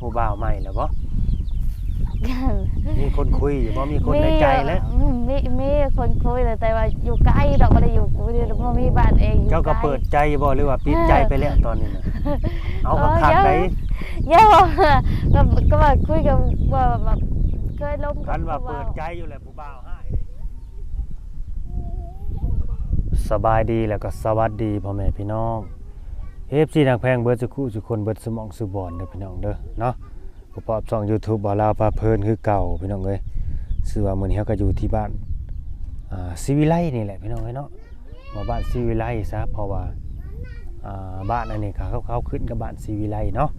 ผู้บ่าวใหม่แล้วบ่มีคนคุยอยู่บ่มีคนในใจแล้วมีมีมีคนคุยเลยแต่ว่าอยู่ใกล้ดอกบ่ได้อยู่บ่ได้บ่มีบ้านเองอยู่เจ้าก็ใล้เปิดใจบ่หรือว่าปิดใจไปแล้วตอนนี้น่ะเอาคักๆได้เยอะว่าก็ก็ว่าคุยกับว่าแบบเคยล้มคันว่าผู้เปิบ่ดใจอยู่แหละผู้บ่าวให้สบายดีแล้วก็สวัสดีพ่อแม่พี่น้อง เอฟซีนักแพงเบิดสุขุสุคนเบิดสมองสุบอนเด้อพี่น้องเด้อเนาะประกอบช่อง YouTube บ่าลาวพาเพลินคือเก่าพี่น้องเอ้ยชื่อว่ามือนี้เฮาก็อยู่ที่บ้านอ่าศิวิไลนี่แหละพี่น้องเอ้ยเนาะมาบ้านศิวิไลซะเพราะว่าอ่าบ้านอันนี้ก็เขาเขาขึ้นกับบ้านศิวิไลเนาะ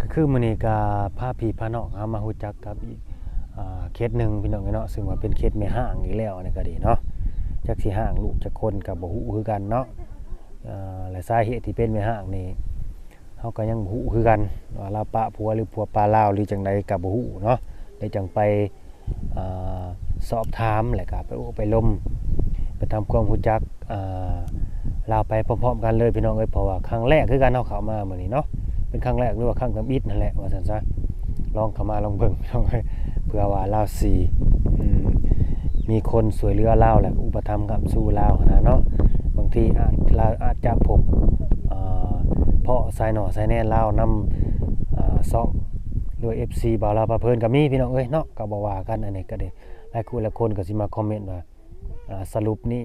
ก็คือมือนี้ก็พาพี่พาน้องเฮามาฮู้จักกับอีกอ่าเคสหนึ่งพี่น้องเนาะซึ่งว่าเป็นเคสแม่ห้างอีกแล้วนี่ก็ดีเนาะจักสิห้างลูกจักคนกับบ่ฮู้คือกันเนาะ และสาเหตุที่เป็นแม่ห้างนี่เฮาก็ยังหูคือกันว่าลาปะผัวหรือผัวปลาลาวหรือจังใดก็บ่ฮู้เนาะได้จังไปอสอบถามแล้วก็ไปโอ้ไปลมไปทำความรู้จักลาวไปพร้อมๆกันเลยพี่น้องเอ้ยเพราะว่าครั้งแรกคือกันเนาเขามาเหมือนนี้เนาะเป็นครั้งแรกหรือว่าครั้งทํอิฐนั่นแหละว่าซั่นซะลองเข้ามาลองเบิ่งพี่น้องเอ้ยเพื่อว่าลาวสีมีคนสวยเรือลาวแหละอุปถัมภ์กับสู่ลาวนะเนาะ ทีอาจลาอาจจะพบเอ่อเพาะสายหน่อสายแน่ลาวนำซองด้วย FC บาลาวพาเพลินก็มีพี่น้องเอ้ยเนาะก็บ่ว่ากันอันนี้ก็ได้หลายคู่หลายคนก็สิมาคอมเมนต์ว่าสรุปนี่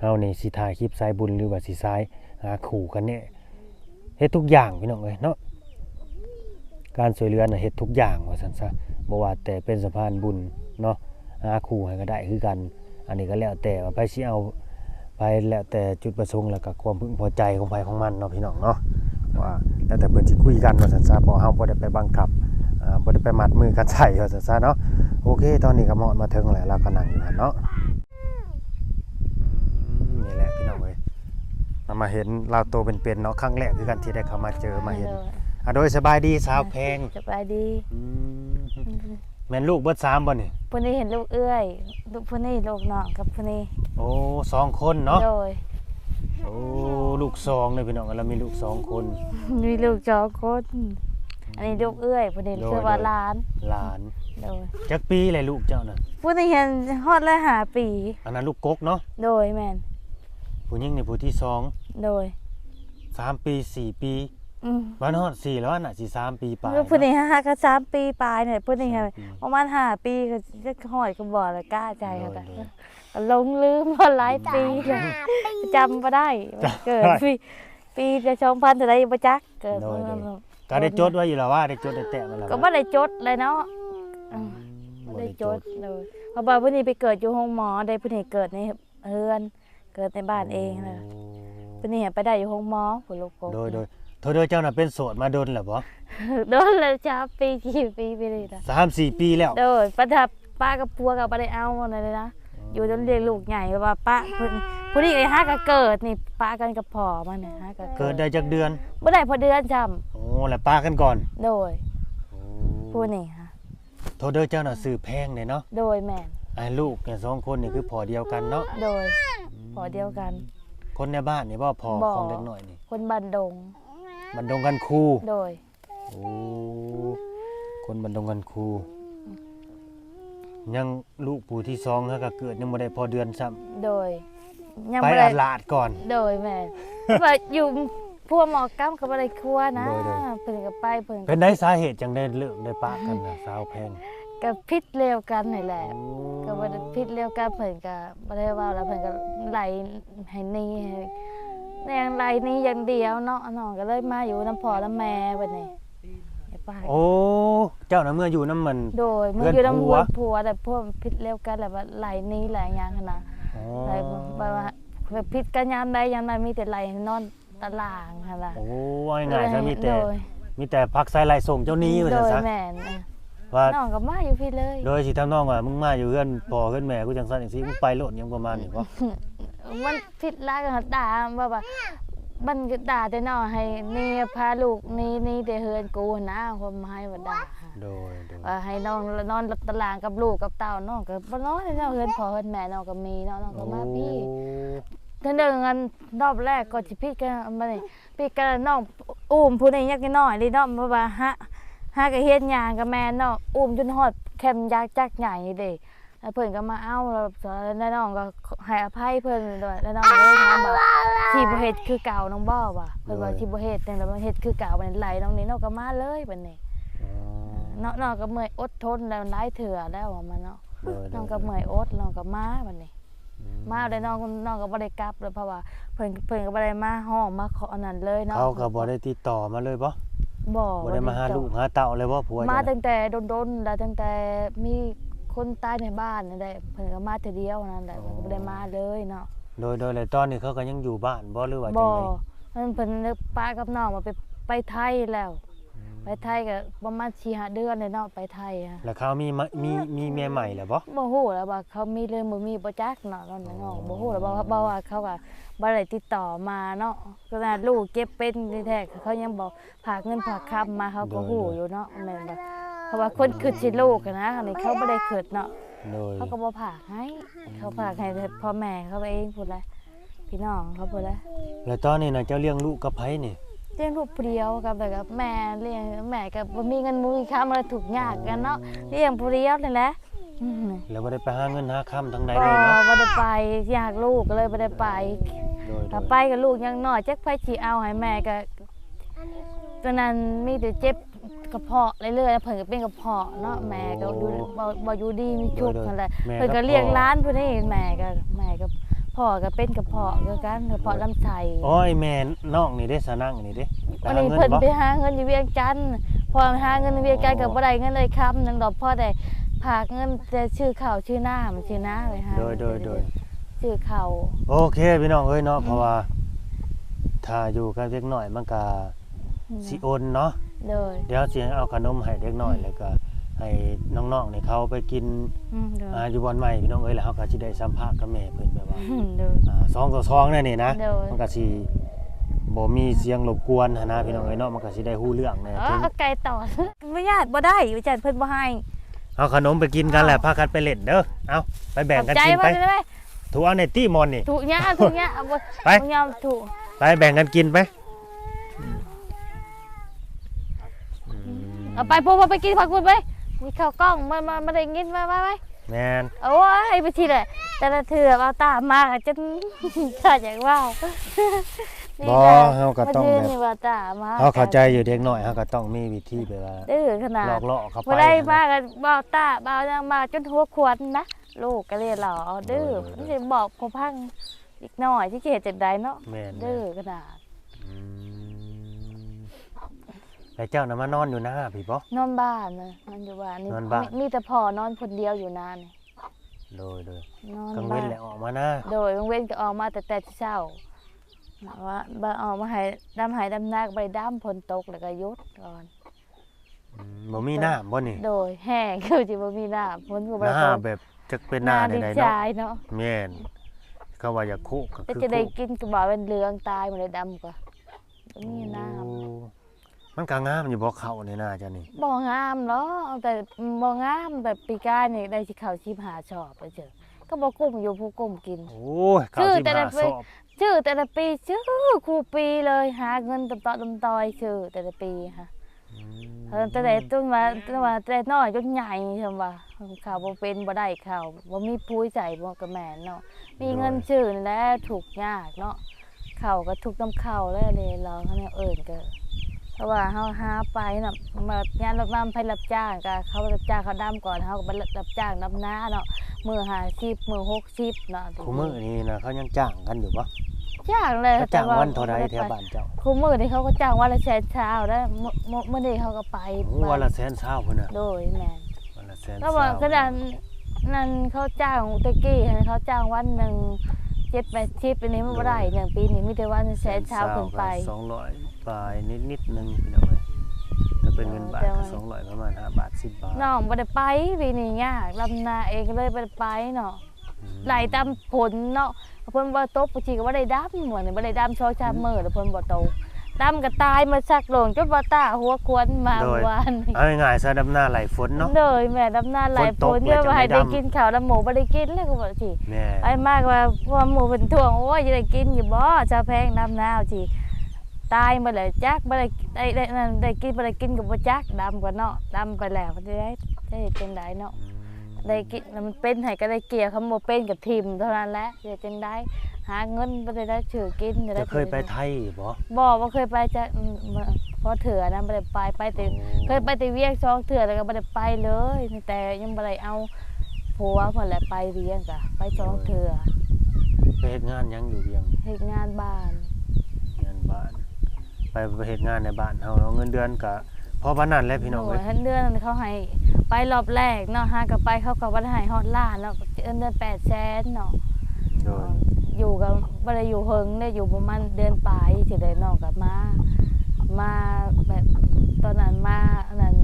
เฮานี่สิถ่ายคลิปสายบุญหรือว่าสิสายหาขู่กันเนี่ยเฮ็ดทุกอย่างพี่น้องเอ้ยเนาะการช่วยเหลือน่ะเฮ็ดทุกอย่างว่าซั่นซะบ่ว่าแต่เป็นสะพานบุญเนาะหาคู่ให้ก็ได้คือกัน อันนี้ก็แล้วแต่ว่าไปสิเอา ไปแล้วแต่จุดประสงค์แล้วก็ความพึงพอใจของไผของมันเนาะพี่น้องเนาะว่าแล้วแต่เพิ่นสิคุยกันว่าซั่นซะบ่เฮาบ่ได้ไปบังคับอ่าบ่ได้ไปมัดมือกันใส่ว่าซั่นซะเนาะโอเค ตอนนี้ก็เหมาะมาถึงแล้วเราก็นั่งอยู่หั่นเนาะอืมนี่แหละพี่น้องเอ้ยเรามาเห็นเราโตเป็นๆเนาะครั้งแรกคือกันที่ได้เข้ามาเจอมาเห็นอะโดยสบายดีสาวแพงสบายดีอืม แม่นลูกเบิดสามบ่นี่ผู้นี้เห็นลูกเอื้อยลูกผู้นี้ลูกน้องกับผู้นี้โอ้สองคนเนาะโดย โอ้ลูกสองเลยพี่น้องเรามีลูกสองคน มีลูกสองคนอันนี้ลูกเอื้อยผู้นี้โดยชื่อว่าโดย หลานหลานโดยจักปีเลยลูกเจ้าน่ะผู้นี้เห็นฮอดและหาปี อันนั้นลูกกกเนาะโดยแม่นผู้หญิงนี่ผู้ที่สองโดยสามปีสี่ปี อืมบ้านฮอดสี่แล้วน่ะสี่สามปีปลายลูกผู้นี้ห้าก็สามปีปลายเนี่ยผู้นี้สามค่ะปีประมาณห้าปีก็จะหอยก็บ่เลยกล้าใจค่ะโดยโดยก็หลงลืมมาหลายปีเลยจำบ่ได้ว่าเกิดปีปีจะชงพันเท่าไรบ่จักเกิดโดยโดยเมื่อก็ได้จดไว้อยู่แล้วว่าได้จดได้แตะมาแล้วก็บ่ได้จดเลยเนาะอืม บ่บ่ได้ได้จจดดเลยเพราะว่าผู้นี้ไปเกิดอยู่ห้องหมอ ได้ผู้นี้เกิดในเฮือน เกิดในบ้านเองนะผู้นี้ไปได้อยู่ห้องหมอผู้ลูกกบโดยโดย โทษโดยเจ้าน่ะเป็นโสดมาโดนแล้วบ่โดนเลยจ้าปีกี่ปีไปเลยนะสามสี่ปีแล้ว โดยป้าทับป้ากับพัวกับบ่ได้เอาอะไรเลยนะอยู่จนเลี้ยงลูกใหญ่ว่าป้าเพิ่นผู้นี้ไอ้ฮักก็เกิดนี่ป้ากันกับพ่อมันน่ะฮักก็เกิดได้จักเดือนบ่ได้พอเดือนจำโอ้แล้วปากันก่อน โดยโอ้ผู้นี้ค่ะโทษเด้อเจ้าน่ะซื้อแพงเลยเนาะโดยแม่นไอ้ลูกเนี่ยสองคนนี่คือพอเดียวกันเนาะโดยพอเดียวกัน คนในบ้านนี่บ่พอบ่ของเด็กน้อยนี่ คนบันดง บันดงกันครูโดย โอ้คนบันดงกันครูยังลูกผู้ที่สองแล้วก็เกิดยังบ่ได้พอเดือนซ้ำโดยยังไปบ่ได้อาลาดก่อน โดยแม่นว่าอยู่พวกหมอกํก็บ่ได้ครัวนะโดยโดย เพิ่นก็ไปเพิ่นเป็นได้สาเหตุจังได้เลิกได้ปะกันน่ะสาวแพงก็พิษเร็วกันนี่แหละโอ้ก็บ่ได้พิษเร็วกันเพิ่นก็บ่ได้เว้าแล้วเพิ่นก็ไล่ให้หนี่ให้ แนงไล่หนี่อย่างเดียวเนาะน้องก็เลยมาอยู่น้ำพ่อน้ำแม่บัดนี้ไอ้ป้าโอ้ เจ้าน่ะเมื่ออยู่น้ำมัน โดยมันเพื่อนอยู่น้ำผัหัววผัวแต่พวกพิษเร็วกันแล้วว่าไล่หนี่ไล่หยังหันน่ะอ๋อไล่แบบว่าแบบพิษกันยามใดยามใดมีแต่ไล่ให้นอนตารางหั่นล่ะ โอ้ว่าง่ายๆซะมีแต่โดย มีแต่พักใส่ไหลส่งเจ้าหนี้ว่าโดซั่นยซะแม่นอะว่า น้องก็มาอยู่พี่เลย โดยสิทำน้องว่ามึงมาอยู่เพื่อนพ่อเพื่อนแม่กูจังซั่นจังซี่มึงไปโลดหยังประมาณนี้บ่ มันผิดร้ายกันด่าว่าแบบมันก็ด่าแต่น้องให้นี่พาลูกนี่นี่แต่เฮือนกูนะความหมายว่าด่าโดยโดยว่าให้น้องนอนตารางกับลูกกับเต้าน้องก็บ่นอนให้น้องเฮือนพ่อเฮือนแม่น้องก็มีเนาะน้องก็มาพี่เท่าเดิมกันรอบแรกก็สิพี่กันมานี่พี่กันน้องอุ้มผู้นี้ยักน้อยนี่เนาะบ่ว่าฮะหากะเฮ็ดหยังกับแม่เนาะอุ้มจนฮอดแคมยักษ์จักใหญ่เด้ แล้วเพิ่นก็มาเอาแล้วแล้วน้องก็ให้อภัยเพิ่นด้วยแล้วน้องก็เลยถามว่าสิบ่เฮ็ดคือเก่าน้องบ่ว่ะเพิ่นว่าสิบ่เฮ็ดจังได๋บ่เฮ็ดคือเก่ามันไหลน้องนี่น้องก็มาเลยบัดนี้อ๋อเนาะน้องก็เมื่อยอดทนแล้วหลายเถื่อแล้วว่ามันเนาะโดยโดยน้องก็เมื่อยอดน้องก็มาบัดนี้มาได้น้องน้องก็บ่ได้กลับเลยเพราะว่าเพิ่นเพิ่นก็บ่ได้มาห้องมาขออันนั้นเลยเนาะเขาก็บ่ได้ติดต่อมาเลยบ่บ่บ่ได้มาหาลูกหาเต้าเลยบ่ผัวมาจ้ะตั้งแต่ดนๆแล้วตั้งแต่มี คนตายในบ้านนั่นแหละเพิ่นก็มาแต่เดียวนั่นแหละเพิ่นก็บ่ได้มาเลยเนาะโดยโดยแล้วตอนนี้เขาก็ยังอยู่บ้านบ่หรือว่าจับ่งไดเพิ่นเพิ่นนึกป้ากับน้องมาไปไปไทยแล้ว ไปไทยก็ประมาณ4-5เดือนเลยเนาะไปไทยอะ แล้วเขามีมะมีมีเมียใหม่แล้วบ่ บ่ฮู้แล้วว่าเขามีเรื่องบ่มีบ่จักเนาะตอนนั้นเนาะบ่ฮู้แล้วบ่ว่าบ่ว่าเขาก็บ่ได้ติดต่อมาเนาะขนาดลูกเก็บเป็นที่แท้เขายังบอกฝากเงินฝากคำมาเขาก็ฮู้อยู่เนาะแม่นบ่ เพราะว่าคนคิดสิลูกอะนะอันนี้เขาบ่ได้คิดเนาะโดยเขาก็บ่ฝากให้เขาฝากให้แต่พ่อแม่เขาเองพูดแหละพี่น้องเขาพูดแหละแล้วตอนนี้น่ะเจ้าเลี้ยงลูกกับไผนี่เลี้ยงลูกผู้เดียวกับแบบกับแม่เลี้ยงแม่ก็บ่มีเงินบ่มีค้ำอะไรถูกยากกันเนาะเลี้ยงผู้เดียวนี่แหละอืมแล้วบ่ได้ไปหาเงินหาค้ำทางใดก็เลยเนาะบ่ได้ไปอยากลูกก็เลยบ่ได้ไป โดยโดถ้ายไปกับลูกยังน้อยจักไผสิเอาให้แม่ก็ตอนนั้นมีแต่เจ็บ กระเพาะเรื่อยๆแล้วเพิ่นก็เป็นกระเพาะเนาะแม่ก็อยู่บ่บ่อยู่ดีมีชุกนั่นแหละแม่เพิ่นก็เลี้ยงร้านผู้นี้แม่ก็แม่ก็พ่อก็เป็นกระเพาะคือกันกระเพาะลำไส้โอ้ยแม่น้องนี่เด้สะนั่งนี่เด้ไปวันหานี้เงินเพิ่นบ่ไปหาเงินอยู่เวียงจันทน์พอหาเงินอยู่เวียงจันทน์ก็บ่ได้เงินเลยคำนึงดอกพ่อได้ฝากเงินแต่ชื่อข้าวชื่อน้ำชื่อน้าไปหาโดยโดยโดยชื่อข้าวโอเคพี่น้องเอ้ยเนาะเพราะว่าถ้าอยู่กับเด็กน้อยมันก็สิโอนเนาะ โดยเดี๋ยวสิเอาขนมให้เด็กน้อยแล้วก็ให้น้องๆนี่เขาไปกินอืมโดยอ่าอยู่บ่อนใหม่พี่น้องเอ้ยแล้วเขาก็สิได้สัมภาษณ์กับแม่เพิ่นแบบว่าอืมโดย อ่าสองต่อสองนั่นนี่นะโดย มันก็สิบ่มีเสียงรบกวนหั้นนะพี่น้องเอ้ยเนาะมันก็สิได้ฮู้เรื่องแน่อ๋อถึงเอาไก่ต่อไม่ญาติบ่ได้อยู่จันเพิ่นบ่ให้เอาขนมไปกินกันแหละพากันไปเล่นเด้อเอาไปแบ่งกันขอบใจกินไปว่าได้ไหมถูกเอาในตี้มอนนี่ ถูกยะถูกยะเอาบ่ไป บ่ยอมถูกไปแบ่งกันกินไป เอาไปพวกไปกินผักบุญไปมีข้าวกล้องมามามาได้ยินมามาไปแมนโอ้ยไปทีเลยแต่ละเถื่อเอาตามมาก็จนถ้าอยากว่าวบ่เฮาก็ต้องมายืนแบบนี่ว่าตามมาเฮาเข้าใจอยู่เด็กน้อยเฮาก็ต้องมีวิธีแบบว่าดื้อขนาหลดอกล่อเข้าไปบ่ได้มากันบ่าวตาบ่าวยังมาจนหัวขวดนะลูกก็เลยหล่อดื้อมันสิบอกพอพังอีกหน่อยที่เขตจัดใดเนาะแม่นดื้อขนาดอืม แล้วเจ้าน่ะมานอนอยู่หน้าพี่บ่ นอนบ้านนะนอนอยู่บ้านนี่นอนบ้านมีมีแต่พ่อนอนคนเดียวอยู่นานนี่โดยโดยนอนกลางบ้าเว้นนแหละออกมาหน้าโดยบางเว้นก็ออกมาแต่แต่เช้าว่าบ่ออกมาให้ดำหายดำนาก็ไปดำฝนตกแล้วก็หยุดก่อน อืมบ่มีน้ำบ่นี่โดยแห้งคือสิบ่มีน้ำฝนก็บ่หน้าตกแบบจักเป็นหน้าดิใดๆจาเนาะยเนาะแม่นเขาว่าอยากคุกก็แต่คือจะได้คุกกินก็บ่เป็นเหลืองตายบ่ได้ดำก็บ่มีน้ำ โอ้ มันก็งามอยู่บ่เข้าในหน้าจ้ะนี่บ่งามเนาะแต่บ่งามแบบปีกายนี่ได้สิเข้า15ชอบไปเจอก็บ่กุ้มอยู่ผู้กุ้มกิน โอ้ยเข้าชื่อสิบแต่ละห้าปีสอบชื่อแต่ละปีชื่อครูปีเลยหาเงินตำต่อตำตอยชื่อแต่ละปีค่ะอืมเออแต่แต่จนว่าจนว่าแต่น้อยจนใหญ่ใช่ว่าข่าวบ่เป็นบ่ได้ข่าวบ่มีผู้ใส่บ่กระแม่นเนาะมีเงินชื่อนี่แหละถูกยากเนาะข้าวก็ถูกน้ำข้าวแล้วเลยเราเขาเนี่ยเอิ้นก็ เพราะว่าเฮาหาไปน่ะมางานรถน้ำไปรับจ้างก็เขารับจ้างเขาดำก่อนเฮาก็ไปรับจ้างดำนาเนาะมื้อ50มื้อ60เนาะคู่มือนี่นะเขายังจ้างกันอยู่ปะจ้างเลยเขาจ้างแต่วันเท่าไรบ่ด้แถวไปบ้านเจ้าคู่มื้อนี่เขาก็จ้างวันละแสนเช้าแล้วมื้อมื้อมื้อนี้เขาก็ไปโอ้วันละแสนเช้าพุ่นน่ะโดยแม่นวันละแสนก็เช้าบอกกระดานนั่นเขาจ้างตะกี้ให้เขาจ้างวันหนึ่ง เจ็ดแปดชิปอันนี้ไม่ได้หนึ่งปีนี้มีแต่วันแสนเช้าขึ้นไปสองร้อยปลายนิดนิดๆนึงพี่น้องเอ้ยถ้าเป็นเงินบาทแต่ก็ว่าสองร้อยประมาณห้าบาทสิบบาทน้องไม่ได้ไปปีนี้ยากลำนาเองก็เลยไม่ได้ไปเนาะอืมไหลตามผลเนาะเพิ่นบ่ตกปกติก็บ่ได้ดำเหมือนบ่ได้ดำชอชามมื้อแล้วเพิ่นบ่ตก ดำก็ตายมาสักลงจนบ่ตาหัวควนมาเมื่อวานนี้เอาง่ายๆซะดำหน้าไหลฝนเนาะ เลยแม่ดำนาไหลฝนตผกลเยอะเลยจะว่าให้ไม่ได้ดำ กินข้าวดำหมูบ่ได้กินเลยก็บ่สิแม่ไอ้มากว่าพวกหมูเป็นท่วงโอ้ยจะได้กินอยู่บ่จะแพงน้ำนาวจีตายบ่ได้จักบ่ได้ได้ได้นั่นได้กินบ่ได้กินก็บ่จักดำกว่าเนาะดำไปแล้วบ่ได้จะเฮ็ดจังไดเนาะ ได้กินแล้วมันเป็นให้ก็ได้เกลี่ยคำบ่เป็นก็ทิ่มเท่านั้นแหละจะจังได หาเงินบ่ได้ได้ชื่อกินจะได้จะเคยไปไทยบ่บ่บ่เคยไปจะอืมบ่เพราะเถื่อนะบ่ได้ไปไปแต่เคยไปแต่เวียงสองเถื่อแล้วก็บ่ได้ไปเลยแต่ยังบ่ได้เอาผัวเพิ่นแหละไปเวียงก็ไปสองเถื่อไปเฮ็ดงานหยังอยู่เวียงเฮ็ดงานบ้าน งานบ้าน ไปไปเฮ็ดงานในบ้านเฮาเนาะเงินเดือนก็พอปานนั้นแหละพี่น้องโอ้เอ้ยยเงินเดือนเขาให้ไปรอบแรกเนาะหาก็ไปเขาก็บ่ได้ให้ฮอดล้านเนาะเงินเดือน800,000เนาะ โดย อยู่กับบ่ได้อยู่เฮิงได้อยู่ประมาณเดือนปลายสิได้น้องกลับมา มาแบบตอนนั้นมาอันนั้น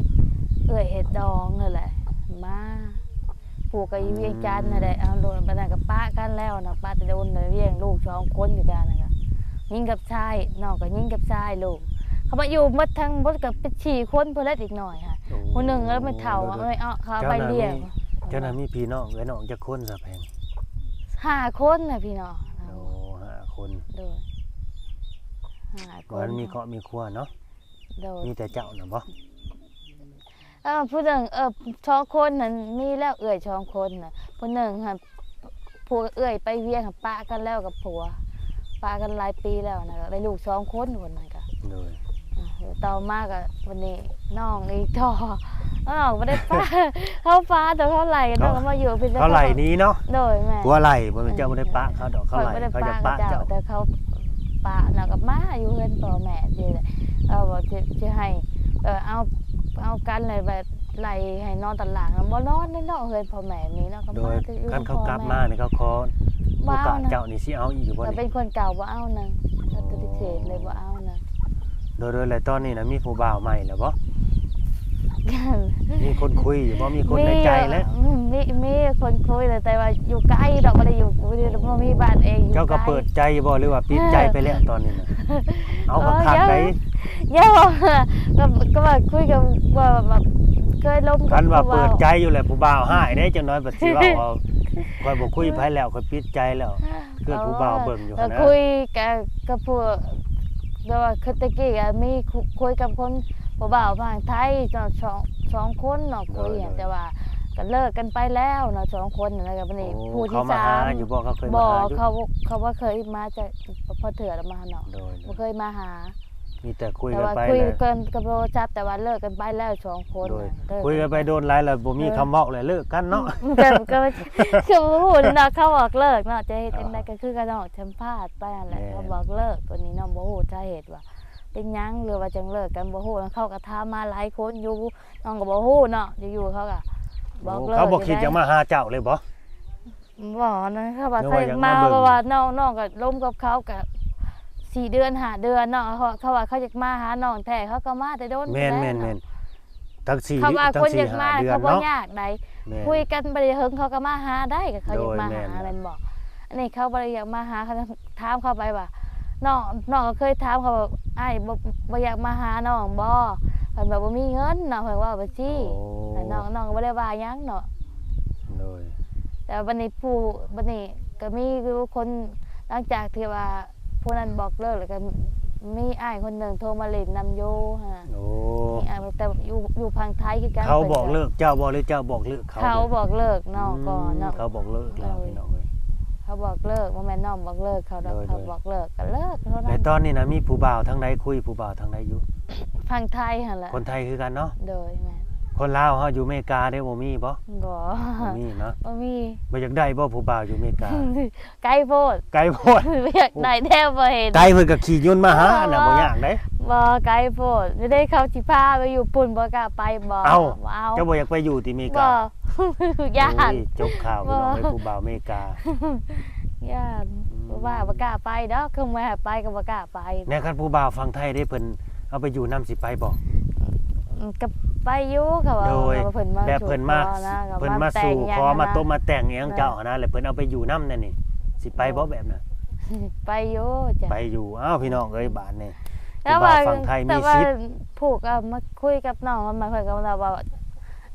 เอื้อยเฮ็ดดองนั่นแหละมาปลูกกับอีเวียงจันทน์นั่นแหละเอาโดนปานนั้นกับป้ากันแล้วนะป้าแต่โดนเวียงลูกสองคนอยู่กันนะคะยิงกับชายน้องก็ยิงกับชายลูกเขามาอยู่หมดทั้งหมดกับเป็นสี่คนเพิ่นแล้วอีกหน่อยค่ะโอ้คนหนึ่งแล้วมันเฒ่าเอ้ยเอาเขาไปเลี้ยงเจ้าน่ะมีพี่น้องเอ้ยน้องจักคนซะแพง ห้าคนน่ะพี่น้องโอ้ห้าคนโดยห้าคบ่นมันมีครอบมีครัวเนาะโดยมีแต่เจ้าน่ะบ่เออผู้หนึ่งเออสองคนนั้นมีแล้วเอื้อยสองคนน่ะผู้หนึ่งค่ะผัวเอื้อยไปเวียงค่ะปะกันแล้วกับผัวปะกันหลายปีแล้วนะก็ได้ลูกสองคนคนนั้นก็โดยอ่าเดี๋ยว ต่อมาก็วันนี้น้องอีกต่อน้องไม่ได้ป้าเขาฟ้าแต่เขาไหลน้องก็มาอยู่พี่เขาไหลหนี้เนาะโดยแม่ผัวไหลบ่แม่นเจ้าบ่ได้ปะเขาดอกเขาไหลไม่ได้เขาจะป้าปะเจ้าเจ้าแต่เขาป้าน่ะกับมาอยู่เฮือนพ่อแม่ดีเลยเอาบอกจะจะให้เออเอาเอากันเลยแบบไหลให้นอนตลาดบ่นอนในนอกเฮือนพ่อแม่มีเนาะก็โดมายแต่อยู่คันเขาพ่อกลับแมานี่เขาขอโอกาสเจ้านี่สิเอาอีกบ่แต่นี่เป็นคนเก่าบ่เอานะปฏิเสธเลยบ่เอานะ โดยโดยแล้วตอนนี้น่ะมีผู้บ่าวใหม่แล้วบ่มีคนคุยอยู่บ่มีคนในใจแล้วมีมีมีคนคุยเลยแต่ว่าอยู่ใกล้ดอกบ่ได้อยู่บ่ได้บ่มีบ้านเองอยู่เจ้าก็ใล้เปิดใจบ่หรือว่าปิดใจไปแล้วตอนนี้น่ะเอาก็คักได้เยอะว่าก็ก็ว่าคุยกับว่าแบบเคยล้มคันว่าผู้เปิดบ่ใจอยู่แหละผู้บ่าวหายได้จังน้อยบัดสิว่าเอาค่อยบ่คุยไผแล้วค่อยปิดใจแล้วเกิดผู้บ่าวเบิ่งอยู่แล้วนะคุยกับกับผู้ แต่ว่าคือตะกี้ก็มีคุคุยกับคนผู้บ่าวฝั่งไทยเนาะสองสองคนเนาะคุยอะแต่ว่าก็เลิกกันไปแล้วเนาะสองคนนั่นแหละกับนี่โอ้ผู้เขาที่มาสาหามอยู่บ่เขาเคยบมาอหาอยู่เขาเขาว่าเคยมาจากพอเถื่อแล้วมาเนาะโดยบ่เคยมาหา มีแต่คุยแต่กันว่าไปคุยเลยกันกับโทรศัพท์แต่ว่าเลิกกันไปแล้วสองคนโดยน่ะเลิคุยกันไปโดนหลายแล้วบ่มีคำเว้าเลยเลิกกันเนาะก็ก็คือบ่ฮู้เนาะเขาบอกเลิกเนาะจะเฮ็ดจังไดก็คือกันเนาะสัมภาษณ์ไปนั่นแหละแม่น เขาบอกเลิกตัวนี้เนาะบ่ฮู้สาเหตุว่า เป็นหยังหรือว่าจังเลิกกันบ่ฮู้แล้วเขาก็ถามมาหลายคนอยู่น้องก็บ่ฮู้เนาะอยู่ๆเขาก็บอกเลิก เขาบ่คิดยู่จะมาหาเจ้าเลยบ่บ่นะเขาว่านึกเคว่ายอยากมามาเบิ่ง เพราะว่าน้องน้องก็ล้มกับเขาก็ สี่เดือนห้าเดือนเนาะเขาเขาว่าเขาอยากมาหาน้องแท้เขาก็มาแต่โดนแม่นล้วแม่นแม่นเนาะทั้งสี่เขาว่าทั้คนงอสี่ยากมาห้าเดือนเขาบ่เนาะยากใดแม่น คุยกันบ่ได้เฮิงเขาก็มาหาได้ก็เขาอยากโดยมาแม่หานแม่น แม่นบอกอันนี้เขาบ่ได้อยากมาหาเขาถามเขาไปว่าน้องน้องก็เคยถามเขาว่าอ้ายบ่บ่อยากมาหาน้องบ่เพิ่นบอกบ่มีเงินน้องเพิ่นว่าบ่จี้โอ้แต่น้องน้องก็บ่ได้ว่าหยังเนาะ โดย แต่วันนี้ผู้วันนี้ก็มีคือคนหลังจากที่ว่า ผู้นั้นบอกเลิกแล้วก็มีอ้ายคนหนึ่งโทรมาเล่นนำโยฮะโอ้มีอ้ายแต่อยู่อยู่พังไทยคือกันเขาบอกเลิกเจ้าบ่หรือเจ้าบอกเลิกเขาเขาบอกเลิกน้องก่อนมเนาะเขาบอกเลิกแล้วเออพี่น้องเอ้ยเขาบอกเลิกว่าแม่นน้องบอกเลิกเขาดอกโดยเขาโดยบอกเลิกก็เลิกเท่าในนั้นตอนนี้นะมีผู้บ่าวทางใดคุยผู้บ่าวทางใดอยู่พังไทยหั่นแหละคนไทยคือกันเนาะโดยแม่น คนลาวเฮาอยู่อเมริกาได้บ่มีบ่บ่บ่มีเนาะบ่มีบ่อยากได้บ่ผู้บ่าวอยู่อเมริกา ไกลโพดไกลโพดไม่อยากได้แท้บ่เห็นไกลเพิ่นก็ขี่ยนต์มาหาน่ะบ่ยากเด้บ่ไกลโพดไม่ได้เขาสิพาไปอยู่ปุ่นบ่กล้าไปบ่เอ้าบ่เอาเจ้าบ่อยากไปอยู่ที่อเมริบ่กาย่านโอ้ยจบข่าวพี่น้องไอ้ผู้บ่าวอเมริกาย่านบ่ว่าบ่กล้าไปดอกคือไม่ให้ไปก็บ่กล้าไปแน่คันผู้บ่าวฟังไทยได้เพิ่นเอาไปอยู่นํสิไปบ่อืมก็ ไปอยู่เขาว่าโดยว่าเพิ่นมาแบบเพิ่นมาสู่ขอนะก็เพิ่นมาสู่แต่งหยังขอมานะตบมาแต่งอิหยังเจ้าหั่นนะแล้วเพิ่นเอาไปอยู่นํนั่นนี่สิไปบ่แบบนั้นไปอยู่จ้ะไปอยู่อ้าวพี่น้องเอ้ยบ้านนี่แต่ผู้ว่าบ่าวฝั่งไทยมีแต่ว่าสิทธิ์ ผูกเอามาคุยกับน้องมันเพิ่นก็ว่าว่า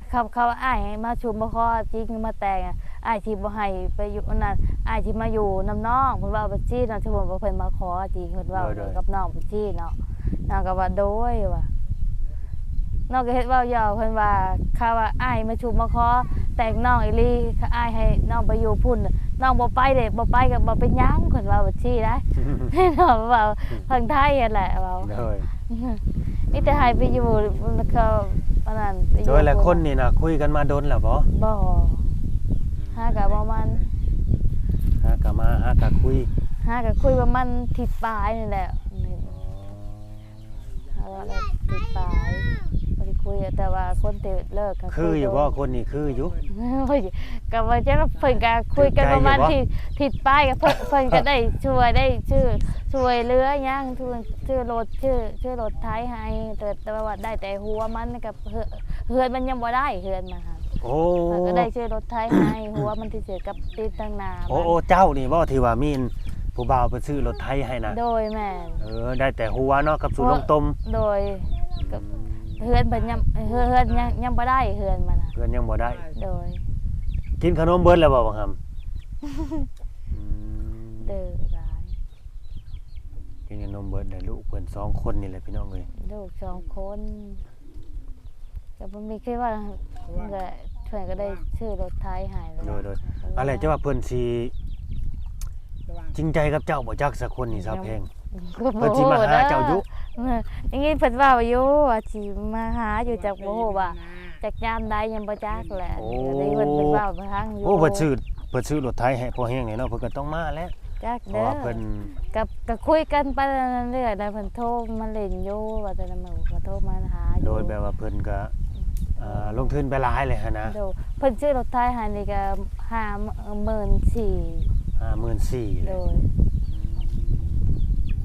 เขาเขาอ้ายให้มาชุมบ่ขอจริงมาแต่งอะอ้ายสิบ่ให้ไปอยู่อันนั้นอ้ายสิมาอยู่นํน้องเพิ่นเว้าไปจี้เนาะที่ผมว่าเพิ่นมาขอจริงเพิ่นเว้าโดยๆกับน้องไปจี้เนาะน้องก็ว่าโดยว่า น้องก็เฮ็ดเว้าหยอกเพิ่นว่าข้าว่าอ้ายมาชุบมาขอแต่งน้องอีหลีข้าอ้ายให้น้องไปอยู่พุ่นน้องบ่ไปเด้บ่ไปก็บ่เป็นหยังเพิ่นว้าไปจี้ได้น้องเว้าทางไทยนั่นแหละเว้าโดยนี่แต่ให้ไปอยู่มันก็อันนั้นไปอยู่โดยและคนนี่น่ะคุยกันมาโดนแล้วบ่บ่หากับประมาณหากะมาหากะคุยหากับคุยประมาณทิศปลายนี่แหละนี่หาว่าอะทิศปลาย คุยแต่ว่าคนที่เลิกก็คืออยู่โดบ่นคนนี่คืออยู่ โอ้ยก็ว่าจะเพิ่นก็คุยกันใจอยู่ประมาณบ่ที่ทิศปลายก็เพิ่นเพิ่นก็ได้ช่วยได้ชื่อช่วยเหลือหยังชื่อชื่อรถชื่อชื่อรถไทยให้แต่แต่ว่าได้แต่หัวมันกับเฮือเฮือนมันยังบ่ได้เฮือนมันค่ะโอ้มันก็ได้ชื่อรถไทยให้หัวมันที่เสือกับติดตั้งหนาโอ้โอ้เจ้านี่บ่ที่ว่ามีนผู้บ่าวไปซื้อรถไถให้น่ะโดยแม่นเออได้แต่หัวเนาะกับสูลงตมโดยกับ เฮือนเพิ่นยังเฮือนเฮือนยังยังบ่ได้เฮือนมันน่ะเพื่อนยังบ่ได้ โดย กินขนมเบิดแล้วบ่บังคำ อืมเด้อหลายกินขนมเบิดได้ลูกเพิ่นสองคนนี่แหละพี่น้องเอ้ยลูกสองคนก็บ่มีคิดว่ามันก็เพิ่นก็ได้ชื่อรถไทยให้แล้วโดยโดยอะไรจะว่าเพิ่นสิจริงใจกับเจ้าบ่จักสักคนนี่สาวแพงก็บ่เพิ่นสิมาหาเจ้าอยู่เอออย่างงี้เพิ่นว่าอยู่ว่าสิมาหาอยู่จากบ่ฮู้ว่าจากยามใดยังบ่จักแหละโอ้ได้เพิ่นเพิ่นว่าไปทางอยู่โอ้เพิ่นซื้อเพิ่นซื้อรถไถให้พ่อแห้งนี่เนาะเพิ่นก็ต้องมาแล้วจักเพเด้ราะอว่าเพิ่นกับก็คุยกันไปเรื่อยๆนะเพิ่นโทรมาเล่นอยู่ว่าแต่ละมื้อก็โทรมาหาอยู่โดยแบบว่าเพิ่นก็เอ่อลงทุนไปหลายเลยหั่นนะโดยเพิ่นซื้อรถไทยให้นี่ก็54,000 54,000โดเลยย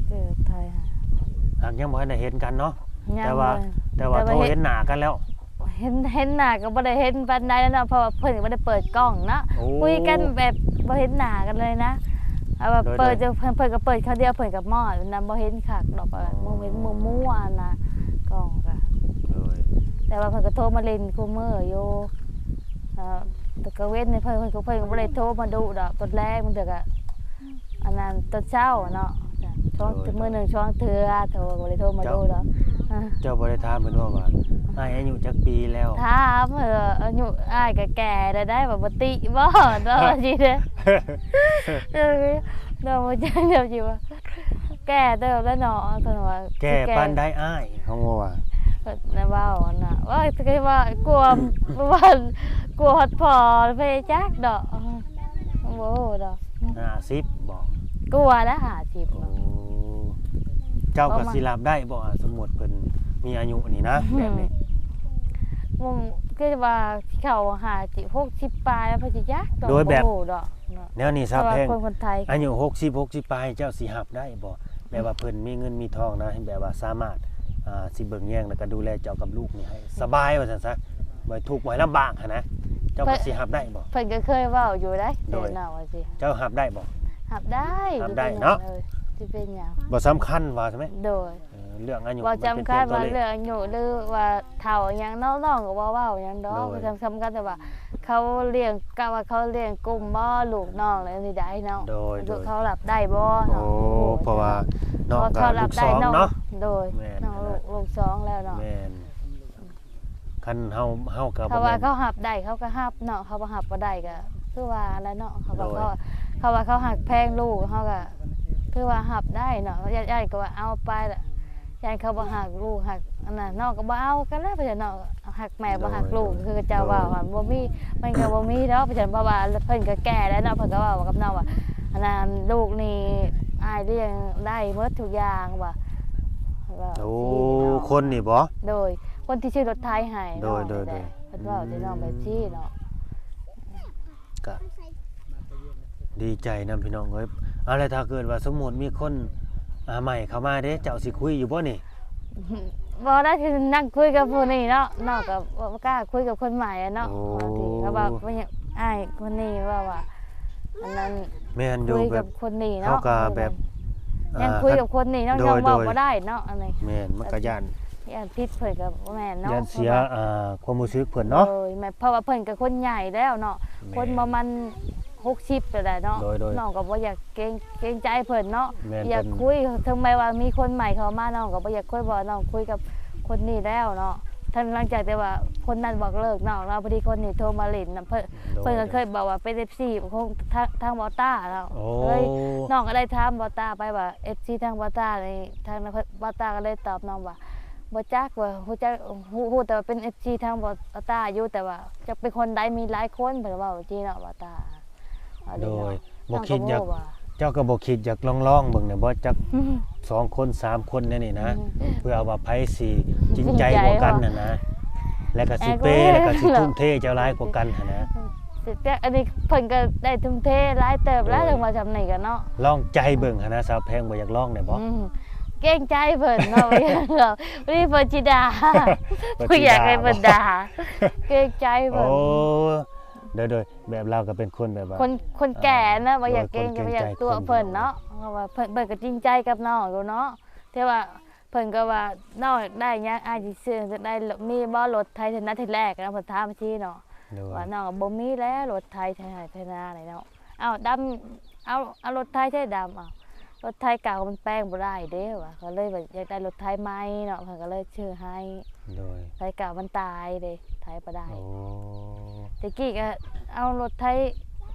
ซื้อรถไทยให้ หากยังบ่ทันได้เห็นกันเนาะยังแต่ว่าบ่แต่ว่าแต่ว่าโทรเห็นเห็นหน้ากันแล้ว เห็นเห็นหน้าก็บ่ได้เห็นปานใดแล้วเนาะเพราะว่าเพิ่นก็บ่ได้เปิดกล้องเนาะโอ้คุยกันแบบบ่เห็นหน้ากันเลยนะเอาว่าโดยเปิดจะเพิ่นเพิ่นก็เปิดครั้งเดียวเพิ่นก็มอดนำบ่เห็นคักดอกว่าอ๋อบ่เห็นมั่วๆนะกล้องก็โดยแต่ว่าเพิ่นก็โทรมาเล่นคู่มืออยู่เอ่อแต่ก็เว้นนี่เพิ่นเพิ่นก็เพิ่นก็บ่ได้โทรมาดุดอกตอนแรกมันเถอะก็อันนั้นตอนเช้าเนาะ จ้ะช่วงมื้อหนึงช่วงเทื่อโทรก็บ่ได้โทรมาดุดอกอ่าเจ้าบ่ได้ถามเพิ่นว่าว่าอ้ายอายุจักปีแล้ว ถามเอออายุอ้ายก็แก่ได้ได้แบบบ่ติบ่เนาะสิเด้อ เออเดี๋ยวมาเจอเดี๋ยวจิว่าแก่เติบแล้วเนาะเพิ่นว่าแก่ปานใดอ้ายเขาว่าว่าเพิ่นน่ะเว้าน่ะว่าคือว่ากลัวว่ากลัวฮอดพอไปจักดอกโอ้โหดอก 50บ่ก ลัวแล้วหาสิบโอ้เจ้าก็สิรับได้บ่สมมุติเพิ่นมีอายุนี่นะแบบนี้มุมคือว่าเขาหาสิ60ปลายแล้วเพิ่นสิจักดอกโดยแบบโอ้โหดอกเนาะแนวนี้เพซะราะว่าแพงคนคนไทยอายุ60 60ปลายเจ้าสิรับได้บ่แบบว่าเพิ่นมีเงินมีทองนะแบบว่าสามารถอ่าสิเบิ่งแย่งแล้วก็ดูแลเจ้ากับลูกนี่ให้สบายว่าซั่นซะบ่ให้ทุกข์บ่ให้ลำบากหันนะเจ้าก็สิรับได้บ่เพิ่นก็เคยเว้าอยู่ได้โดเดี๋ยยวเนาะว่าสิเจ้ารับได้บ่ หับได้หับได้เนาะสิเป็นหยังบ่สำคัญว่าใช่ไหมโดยเออเรื่องอายุว่ามันจำเป็นคัเพียญงตัวว่าเลเรื่ของอายุหรือว่าเฒ่าหยังน้องๆก็บ่เว้าหยังดอกโดยจำสำคัญแต่ว่า เขาเลี้ยงกะว่าเขาเลี้ยงกลุ่มบ่ลูกน้องเลยนี่ได้เนาะโดยโดยเขารับได้บ่โอ้เนาะเพราะว่าน้องเพราะก็เขาลูรับกได้สองน้องเนาะ โดยแม่น น้องลูกลูกสองแล้วเนาะ แม่นคันเฮาเฮาก็เขาบ่ว่าแม่นเขาหับได้เขาก็หับเนาะเขาบ่หับบ่ได้ก็ คือว่าแล้วเนาะเขาว่าโดยเขาเขาว่าเขาหักแพงลูกเขาก็คือว่าหับได้เนาะญาติๆก็ว่าเอาไปละญาติเขาบ่หักลูกหักอันนั้นน้องก็บ่เอากันแล้วเพราะฉะนั้นเนาะหักแม่บ่หักลูกคือเจ้าว่าว่าบ่มีมันก็บ่มีดอกเพราะฉะนั้นเพราะว่าเพิ่นก็แก่แล้วเนาะเพิ่นก็ว่ากับน้องว่าอันนั้นลูกนี่อายเลี้ยงได้หมดทุกอย่างว่าว่าโอ้สิเนาะคนนี่บ่โดยคนที่ชื่อรถไทยให้โดยโดยเนาะโดยเพิ่นว่าจะน้องไปซี่เนาะ ก็ดีใจนํพี่น้องเอ้ยอะไรถ้าเกิดว่าสมมุติมีคนอ่าใหม่เข้ามาเด้เจ้าสิคุยอยู่บ่นี่บ่ได้ที่นั่งคุยกับผู้นี้เนาะนอกกับบ่กล้าคุยกับคนใหม่อะเนาะโอ้บางทีเขาบอกว่าอย่างอ้ายคนนี้ว่าว่าอันนั้นแม่นอยู่คุยแบกับบคนนี้เขาเนาะก็แบบยังอ่าคุยกับคนนี้เนาะโดยังยบอกโดยบ่ได้เนาะอันนี้ แม่นมันก็ย่าน ย่านพิษเพิ่นก็บ่แม่นเนาะยันเสียอ่าความรู้สึกเพิ่นเนาะ โดยแม่เพราะว่าเพิ่นก็คนใหญ่แล้วเนาะคนประมาณ60ไปแล้วเนาะโดยโดยน้องก็บ่อยากเกรงเกรงใจเพิ่นเนาะแม่นอยากเพิ่น คุยถึงแม้ว่ามีคนใหม่เข้ามาน้องก็บ่อยากคุยบ่น้องคุยกับคนนี้แล้วเนาะท่านหลังจากแต่ว่าคนนั้นบอกเลิกน้องแล้วพอดีคนนี้โทรมาเล่นนะเพิ่น โด เพิ่นก็เคยบอกว่าเป็น FC ของทางทางบอต้าแล้วโอ้ เลยน้องก็ได้ถามบอต้าไปว่า FC ทางบอต้านี่ทางบอต้าก็เลยตอบน้องว่า บ่จักว่าฮู้จักฮู้ฮู้แต่ว่าเป็น FC ทางบอต้าอยู่แต่ว่าจะเป็นคนใดมีหลายคนเพิ่นว่าจริงเนาะบอต้าว่าโดเนาะยน้บ่องคิดอยากบ่ว่าเจ้าก็บ่คิดอยากลองๆเบิ่งเนี่ยบ่จักสองคนสามคนเนี่ยนี่นะ เพื่อว่าไผสิจริงใจกว่ากันน่ะนะ แล้วก็สิเปย์แล้วก็สิทุ่มเทเจ้าหลายกว่ากันหั่นนะ สิแต่อันนี้เพิ่นก็ได้ทุ่มเทหลายเติบแล้วโดยถึงมาจำนี่กันเนาะลองใจเบิ่งหั่นนะสาวแพงบ่อยากลองได้บ่อืม เก่งใจเพิ่นเนาะบ่อยากหรอกนี่เพิ่นสิด่าเพิ่นสิบ่อยากให้เพิ่นด่าด่าเก่งใจโอ้เพิ่นโดยโดยแบบเราก็เป็นคนแบบว่าคนคนแก่นะบ่อยากโดยเก่งคนก็บ่อยากเกรงใจตัวคนเพิ่นเนาะเพราะว่าเพิ่นเพิ่นก็จริงใจกับน้องอยู่เนาะแต่ว่าเพิ่นก็ว่าน้องอยากได้หยังอาจสิซื้อจะได้มีบ่รถไทยชนะทีแรกนะเพิ่นถามชี้เนาะโดยว่าน้องก็บ่มีแล้วรถไทยไทยไทยนาไหนเนาะเอาดำเอาเอารถไทยใช่ดำเอา รถไทยเก่ามันแป้งบ่ได้เด้ว่ะก็เลยว่าอยากได้รถไทยใหม่เนาะเพิ่นก็เลยชื่อให้โดยไทยเก่ามันตายเด้ไทยบ่ได้โอ้ตะกี้ก็เอารถไทย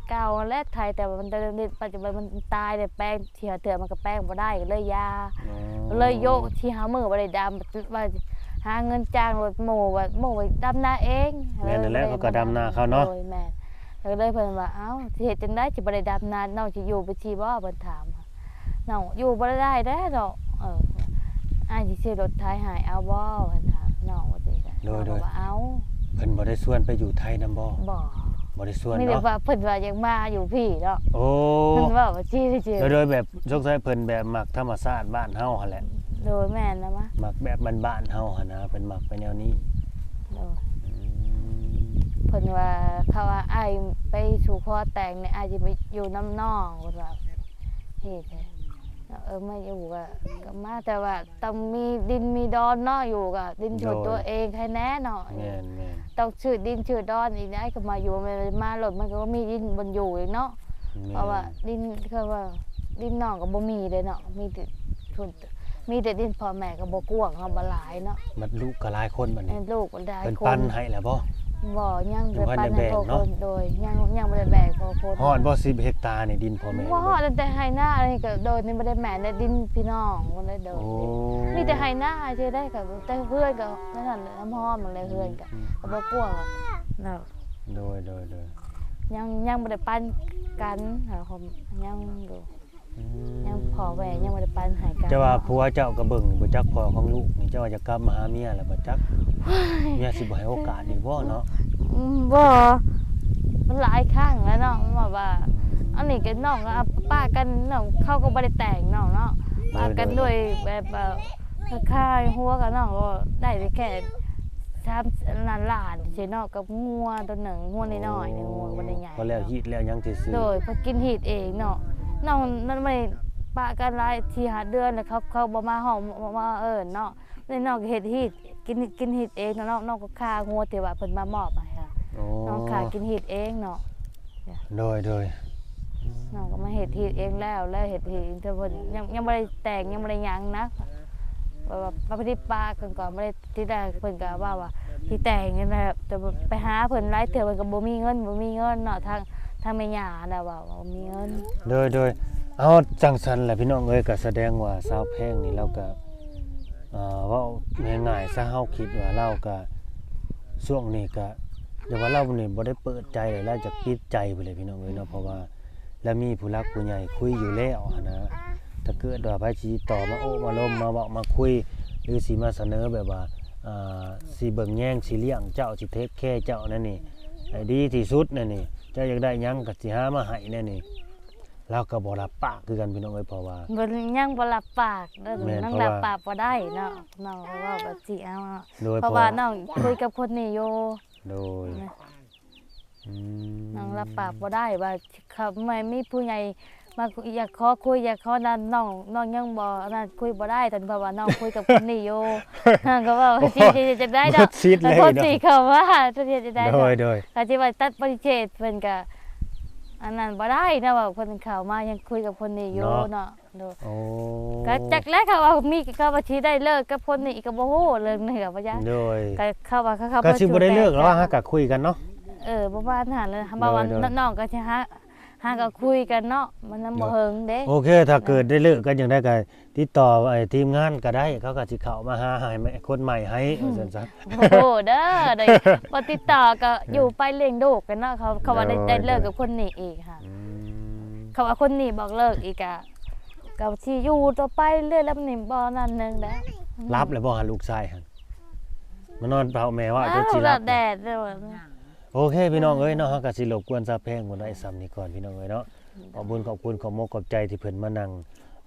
เก่าและไทยแต่ว่ามันเดินปัจจุบันมันตายเด้แป้งเที่ยเถื่อมันก็แป้งบ่ได้ก็เลยยาเลยโยกที่หามือบ่ได้ดำว่าหาเงินจ้างรถหมู่ว่าหมู่ไปดำนาเองแม่นนั่นแหละเขาก็ดำนาเขาเนาะโดยแม่นแล้วก็เลยเพิ่นว่าเอ้าสิเฮ็ดจังได๋สิบ่ได้ดำนาน้องสิอยู่ไปสิบ่เพิ่นถาม น้องอยู่บ่ได้เด้อดอกเอออ้ายสิซื้อรถไถให้เอาบ่เพิ่นถามน้องว่าสิได้น้องก็ว่าเอาเพิ่นบ่ได้ชวนไปอยู่ไทยนํบ่บ่บ่ได้ชวนมีแต่เนาะว่าเพิ่นว่าอยากมาอยู่พี่เนาะโอ้เพิ่นว่าว่าสิสิโดยโดยแบบสงสัยเพิ่นแบบมักธรรมชาติบ้านเฮาหั่นแหละโดยแม่นนะมะมักแบบบ้านๆเฮาหั่นนะเพิ่นมักไปแนวนี้โดย อืมเพิ่นว่าเขาว่าอ้ายไปสู่คอแต่งเนี่ยอ้ายสิไปอยู่น้ำน้องเพิ่นว่าเฮ็ดให้ เออมาอยู่ก็ก็มาแต่ว่าต้องมีดินมีดอนเนาะอยู่ก็ดินชดตัวเองให้แน่เนาะแม่นแม่นต้องชื่อดินชื่อดอนอีกได้ก็มาอยู่มันมาหลดมันก็มีดินบนอยู่อีกเนาะแม่นเพราะว่าดินคือว่าดินน้องก็บ่มีเลยเนาะมีแต่ทุนมีแต่ดินพ่อแม่ก็บ่กว้างเฮาบ่หลายเนาะมัดลูกก็หลายคนบัดให้นี้ลูกบ่ได้เพิ่นคปันนให้แล้วบ่ บ่ยังยังบ่ได้ทัปันนได้ให้แบ่งพ่อเนาะคนโดยยังยังบ่ได้แบกพ่อคนฮอดบ่10เฮกตาร์นี่ดินพ่อแม่ว่าฮอดแต่ให้หน้าอะไรก็โดยนี่บ่ได้แม่นได้ดินพี่น้องบ่ได้โดยโอ้มีแต่ให้หน้าสิได้ก็แต่เพื่อนก็นั่นน่ะน้ำหอมมันเลยเพื่อนก็ก็บ่กลัวอะเนาะโดยโดยโดยยังยังบ่ได้ปันกันหาผมยังอยู่อืมยังพอแหวยังบ่ได้ปันให้กันเจ้าว่าผัวเจ้าก็เบิ่งบ่จักพ่อของลูกนี่เจ้าว่าจะกลับมาหาเมียแล้วบ่จัก เมียสิบ่ให้โอกาสอีกบ่เนาะอืมบ่มันหลายครั้งแล้วเนาะมันบอกว่าอันนี้ก็น้องก็เอาป้ากันน้องเขาก็บ่ได้แต่งน้องเนาะป้ากันด้วยแบบเอ่อค่ายหัวกับน้องก็ได้ไปแค่สามล้านล้านสิเนาะกับงัวตัวหนึ่งงัวน้อยๆนี่งัวบ่ได้ใหญ่พอแล้วฮีดแล้วยังสิซื้อโดยเพอกินฮีดเองเนาะน้องนั่นไม่ได้ปะกันหลายทีหาเดือนแล้วเขาเขาบ่มาห้องบ่มาเอิ้นเนาะนี่น้องก็เฮ็ดฮีด กินกินฮีดเองเนาะน้องน้องก็ฆ่างัวที่ว่าเพิ่นมามอบให้ค่ะโอ้น้องขากินฮีดเองเนาะโดยโดยน้องก็มาเฮ็ดฮีดเองแล้วแล้วเฮ็ดฮีดเพิ่นยังยังบ่ได้แต่งยังบ่ได้หยังนะว่าว่ามาพอดีปากันก่อนบ่ได้ที่แรกเพิ่นก็ว่าว่าที่แต่งนี่แหละแต่ว่าไปหาเพิ่นหลายเทื่อเพิ่นก็บ่มีเงินบ่มีเงินเนาะทางทางแม่ย่าน่ะว่าว่าบ่มีเงินโดยโดยเอาจังสันแหละพี่น้องเอ้ยก็แสดงว่าสาวแพงนี่เราก็เอ่อเว่าง่ายๆซะเฮาคิดว่าเราก็ช่วงนี้ก็เดี๋ยวว่าเรานี่บ่ได้เปิดใจเลยเราจะปิดใจไปเลยพี่น้องเอ้ยเนาะเพราะว่าแล้วมีผู้รักผู้ใหญ่คุยอยู่แล้วหั้นนะถ้าเกิดว่าไผสิต่อมาโอ้มาล้มมาเว้ามาคุย หรือสิมาเสนอแบบว่าอ่าสิเบิ่งแย่งสิเลี้ยงเจ้าสิเทคแค่เจ้านั่นนี่ให้ดีที่สุดนั่นนี่เจ้าอยากได้หยังก็สิหามาให้นั่นนี่ เราก็บ่รับปากคือกันพี่น้องเอ้ยเพราะว่า บ่ยังบ่รับปากเด้อแม่นน้องเพราะรับว่า ปากบ่ได้เนาะน้องก็เว้าแบบสิเอาเนาะโดยเพราะว่าน้องคุยกับคนนี้อยู่โดยนะอืมน้องรับปากบ่ได้ว่าเขาไม่มีผู้ใหญ่มาคุยอยากขอคุยอยากขอนั่นน้องน้องยังบ่นั่นคุยบ่ได้ตอนเพราะว่าน้องคุยกับคนนี้อยู่ก็ว่าสิสิจะได้ดบ่อก ชิดเลยแล้วคนเนาะสิเขาว่าจะจะได้ดโดอกยโดย ก็สิว่าตัดปฏิเสธเพิ่นก็ อันนั้นบ่ได้นะว่าเพิ่นเข้ามายังคุยกับคนนี้อยู่เนาะโดยโอ้ก็จักแล้วเขาว่ามีก็ว่าสิได้เลิกกับคนนี้ก็บ่ฮู้เรื่องนี้ก็บ่ยังโดยก็เขาว่าเขาเข้าก็มาสิบ่ได้เลิกแล้วว่าสู่ฮะก็คุยกันเนาะเออบ่ว่าหันเลยบ่ว่าโดยน้องก็สิหา หาก็คุยกันเนาะมันนำบ่เฮิงเด้โอเค ถ้าเกิดได้เลิกกันอย่างได้ก็ติดต่อไอ้ทีมงานก็ได้ เขาก็สิเข้ามาหาให้คนใหม่ให้ว่าซั่นซะโอ้โหเด้อได้บ่ติดต่อก็อยู่ไปเลี้ยงลูกกันเนาะเขาเขาว่าได้โดยได้เลิกกับคนนี้อีกค่ะอืมเขาว่าคนนี้บอกเลิกอีกอะกับที่อยู่ต่อไปเรื่อยแล้วนี่บ่นั่นหนึงแล้วรับเลยบ่หาลูกชายหั่นมานอนเฝ้าแม่ว่าอ้าจะวสิละรับแดดเด้อ โอเคพี่น้องเอ้ยเนาะเฮาก็สิรบกวนซาแพงบ่ได้ซ้ำนี้ก่อนพี่น้องเอ้ยเนาะขอบคุญขอบคุณขอมกขอบใจที่เพิ่นมานั่ง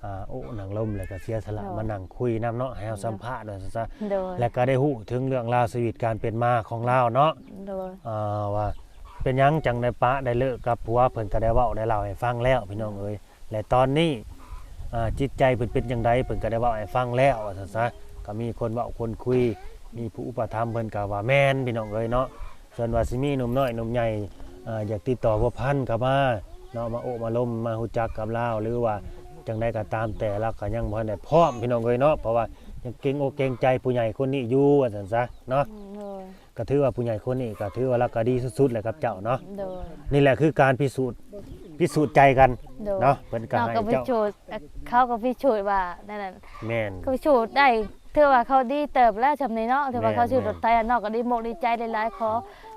อ่าโอ้นั่งลมแล้วก็เสียสละมานั่งคุยนํเนาะให้เฮาสัมภาษณ์ว่าซั่นซะโดยและก็ได้ฮู้ถึงเรื่องราวชีวิตการเป็นมาของเราเนาะโดยอ่าว่าเป็นหยังจังได้ปะได้เลิกกับผัวเพิ่นก็ได้เว้าได้เล่าให้ฟังแล้วพี่น้องเอ้ยและตอนนี้อ่าจิตใจเพิ่นเป็นจังไดเพิ่นก็ได้เว้าให้ฟังแล้วว่าซั่นซะก็มีคนเว้าคนคุยมีผู้อุปถัมภ์เพิ่นก็ว่าแม่นพี่น้องเอ้ยเนาะ ส่วนว่าสิมีหนุ่มน้อยหนุ่มใหญ่อ่าอยากติดต่อบ่พันก็มาเนาะมาโอ้มาล้มมาฮู้จักกับเราหรือว่าจังไดก็ตามแต่เราก็ยังบ่ทันได้พร้อมพี่น้องเอ้ยเนาะเพราะว่ายังเกรงอกเกรงใจผู้ใหญ่คนนี้อยู่ว่าซั่นซะเนาะโดยก็ถือว่าผู้ใหญ่คนนี้ก็ถือว่ารักก็ดีสุดๆแหละครับเจ้าเนาะโดยนี่แหละคือการพิสูจน์พิสูจน์ใจกันโดยเนาะเพิ่นก็น้องให้ก็พิเจ้าสูจน์เขาก็พิสูจน์ว่านั่นน่ะแม่นก็พิสูจน์ได้ ถือว่าเขาดีเติบแล้วจำในเนาะถือว่าแม่นเขาชื่อแม่รนถไทยอะนอกก็ดีมกดีใจหลายๆขอ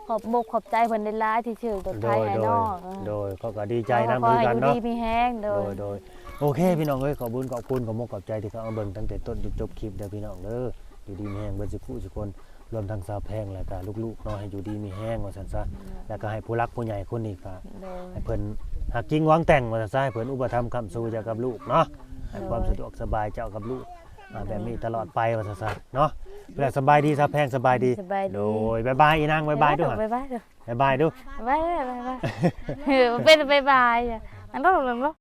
ขอบอกขอบใจเพิ่นหลายๆที่ชื่อรถโดไทยยให้โดนยอกโดยเขาก็ดีใจนำขอคือให้กันอยู่เนาะดีมีแฮงโดโดยยโดยโอเค พี่น้องเอ้ยขอบุญขอบคุณขอมกขอบใจที่เขาเอาเบิ่งตั้งแต่ต้นจนจบคลิปเด้อพี่น้องเด้ออยู่ดีมีแห้งเบิ่งสิคู่สิคนรวมทั้งสาวแพงแล้วก็ลูกๆเนาะให้อยู่ดีมีแห้งว่าซั่นซะแล้วก็ให้ผู้รักผู้ใหญ่คนนี้ก็โดยให้เพิ่นหากจริงหวังแต่งว่าซั่นซะให้เพิ่นอุปถัมภ์คำสู้เจ้ากับลูกเนาะให้ความสะดวกสบายเจ้ากับลูก อ่าแบบนี้ตลอดไปว่าซั่นซะเนาะเพื่อสบายดีสาวแพงสบายดีสบายดี โดยบายบายอีนางบายบายด้วยบ๊ายบายเด้อบายบายดูบ๊ายบายบ๊ายบายเออเป็นบ๊ายบายอะอันนั้นอันนั้น